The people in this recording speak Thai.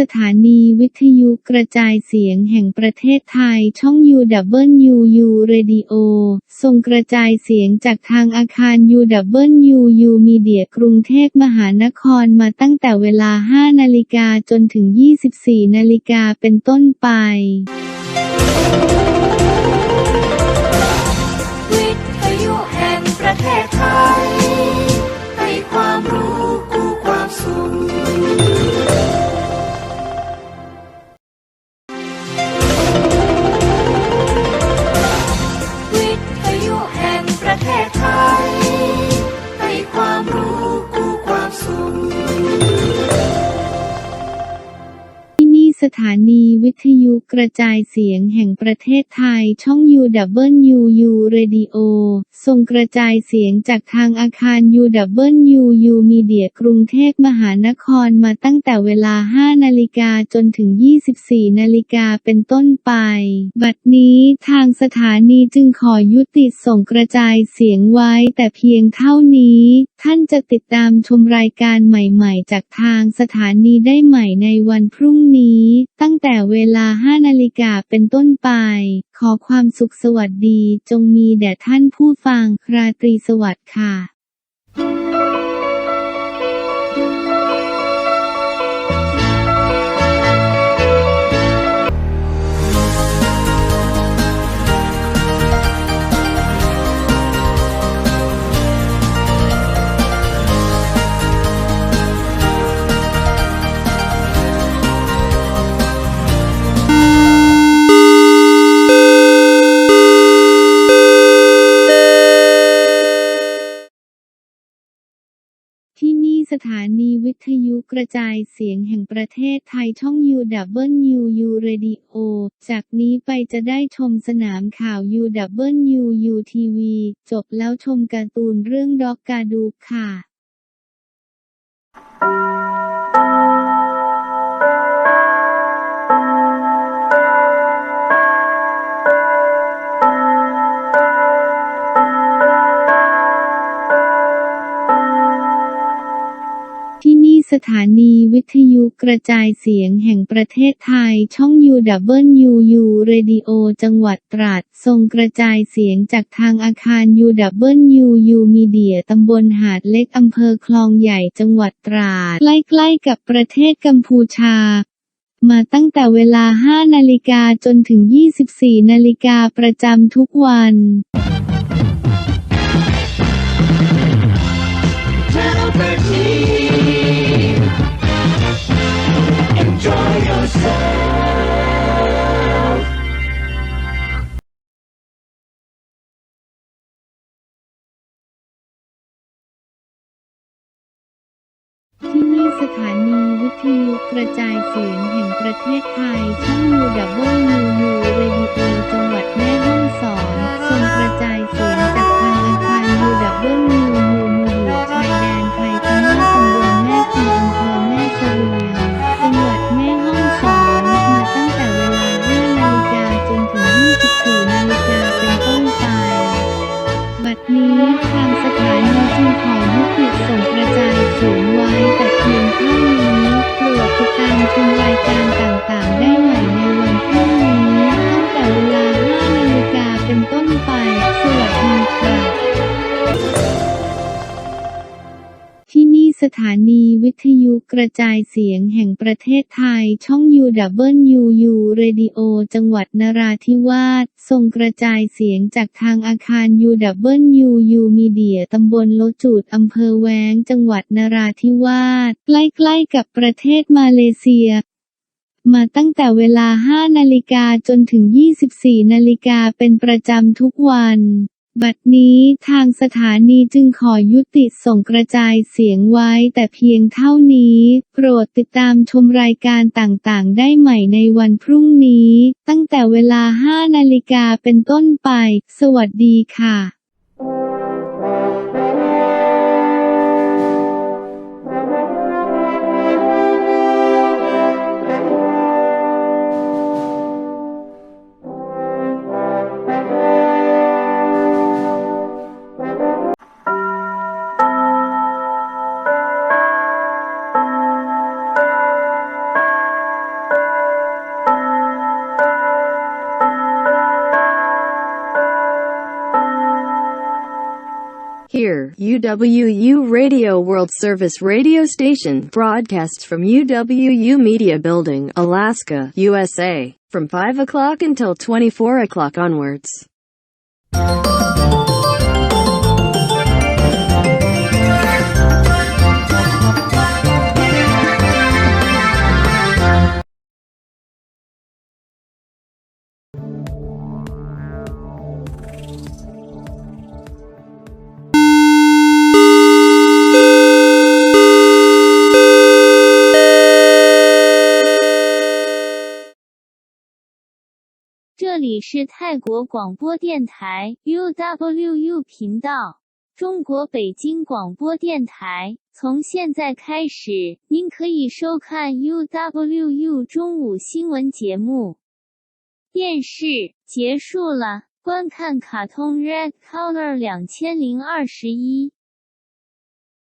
สถานีวิทยุกระจายเสียงแห่งประเทศไทยช่อง UWU Radio ส่งกระจายเสียงจากทางอาคาร UWU Media กรุงเทพมหานครมาตั้งแต่เวลา 5 นาฬิกาจนถึง 24 นาฬิกาเป็นต้นไป สถานีวิทยุกระจายเสียงแห่งประเทศไทยช่อง UWU Radio ส่งกระจายเสียงจากทางอาคาร UWU Media กรุงเทพมหานครมาตั้งแต่เวลา 5 นาฬิกาจนถึง 24 นาฬิกาเป็นต้นไป บัดนี้ทางสถานีจึงขอยุติส่งกระจายเสียงไว้แต่เพียงเท่านี้ ท่านจะติดตามชมรายการใหม่ ๆ จากทางสถานีได้ใหม่ในวันพรุ่งนี้ตั้งแต่เวลา 5 นาฬิกาเป็นต้นไป ขอความสุขสวัสดีจงมีแด่ท่านผู้ฟังราตรีสวัสดิ์ค่ะ นีวิทยุกระจายเสียงแห่งประเทศไทยช่อง UWU Radio จากนี้ไปจะได้ชมสนามข่าว UWU TV จบแล้วชมการ์ตูนเรื่องด็อกกาดูค่ะ สถานีวิทยุกระจายเสียงแห่งประเทศไทยช่อง UWU Radio จังหวัดตราดส่งกระจายเสียงจากทางอาคาร UWU Media ตำบลหาดเล็กอำเภอคลองใหญ่จังหวัดตราดใกล้ๆกับประเทศกัมพูชามาตั้งแต่เวลา 5 นาฬิกาจนถึง 24 นาฬิกาประจำทุกวัน สถานีวิทยุกระจายเสียงแห่งประเทศไทยช่อง UWU Radio จังหวัดแม่ฮ่องสอน สถานีวิทยุกระจายเสียงแห่งประเทศไทยช่อง UWU Radio จังหวัดนราธิวาสส่งกระจายเสียงจากทางอาคาร UWU Media ตำบลโลจูดอำเภอแวงจังหวัดนราธิวาสใกล้ๆกับประเทศมาเลเซียมาตั้งแต่เวลา 5 นาฬิกาจนถึง 24 นาฬิกาเป็นประจำทุกวัน บัดนี้ทางสถานีจึงขอยุติส่งกระจายเสียงไว้แต่เพียงเท่านี้ โปรดติดตามชมรายการต่างๆ ได้ใหม่ในวันพรุ่งนี้ ตั้งแต่เวลา 5 นาฬิกาเป็นต้นไป สวัสดีค่ะ UWU Radio World Service radio station broadcasts from UWU Media Building, Alaska, USA, from 5 o'clock until 24 o'clock onwards. 这里是泰国广播电台 UWU 频道，中国北京广播电台。从现在开始，您可以收看 UWU 中午新闻节目。电视结束了，观看卡通 Red Color 两千零二十一。